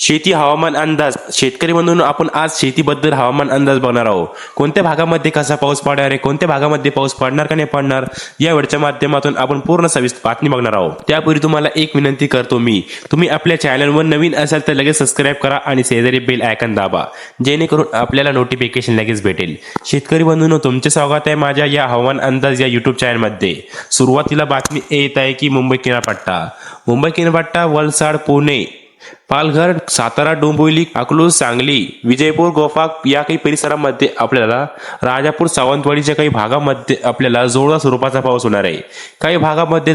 शेती हवामान अंदाज. शेतकरी म्हणून आपण आज शेतीबद्दल हवामान अंदाज बघणार आहोत. कोणत्या भागामध्ये कसा पाऊस पडणार आहे? कोणत्या भागामध्ये पाऊस पडणार का नाही पडणार? या वेळच्या माध्यमातून आपण पूर्ण सविस्तर बातमी बघणार आहोत. त्यापूर्वी तुम्हाला एक विनंती करतो मी. तुम्ही आपल्या चॅनलवर नवीन असाल तर लगेच सबस्क्राईब करा आणि शेजारी बेल आयकन दाबा. जेणेकरून आपल्याला नोटिफिकेशन लगेच भेटेल. शेतकरी बंधूंनो तुमचे स्वागत आहे माझ्या या हवामान अंदाज या युट्यूब चॅनलमध्ये सुरुवातीला बातमी येत आहे की मुंबई किनारपट्टा. मुंबई किनारपट्टा वलसाड पुणे पालघर सातारा डोंबिवली अकलूज सांगली विजयपूर गोफाक या काही परिसरामध्ये आपल्याला राजापूर सावंतवाडीच्या काही भागामध्ये आपल्याला जोरदार स्वरूपाचा पाऊस होणार आहे. काही भागामध्ये